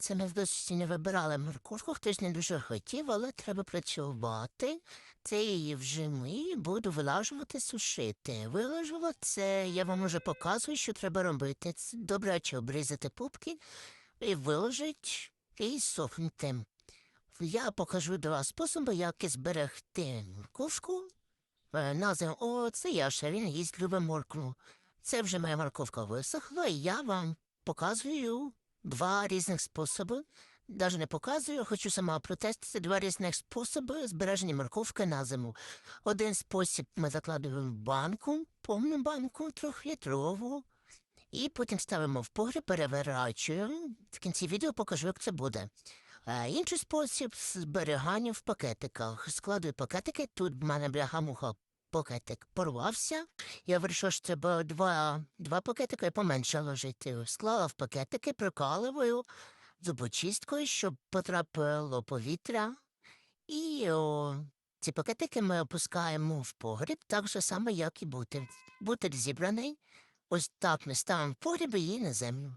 Це ми в досвіді не вибирали моркушку, хтось не дуже хотів, але треба працювати. Це її вже ми буду вилажувати, сушити. Вилажувала це, я вам уже показую, що треба робити. Це добряче обрізати пупки і виложить і сохнути. Я покажу два способи, як зберегти морковку. Е, Назив, о, це Яша, він їсть любить моркву. Це вже моя морковка висохла, і я вам показую два різних способи. Даже не показую, хочу сама протестити два різних способи збереження морковки на зиму. Один спосіб ми закладуємо в банку, повну банку, трьохлітрову, і потім ставимо в погріб, переворачуємо. В кінці відео покажу, як це буде. А інший спосіб зберігання в пакетиках. Складую пакетики, тут в мене бляха-муха пакетик порвався. Я вирішив, що треба два, два пакетики поменше ложити. Склала в пакетики, прикаливаю зубочисткою, щоб потрапило повітря. І о, ці пакетики ми опускаємо в погріб, так же само, як і бутер. Бутер зібраний. Ось так ми ставимо в погріб і на землю.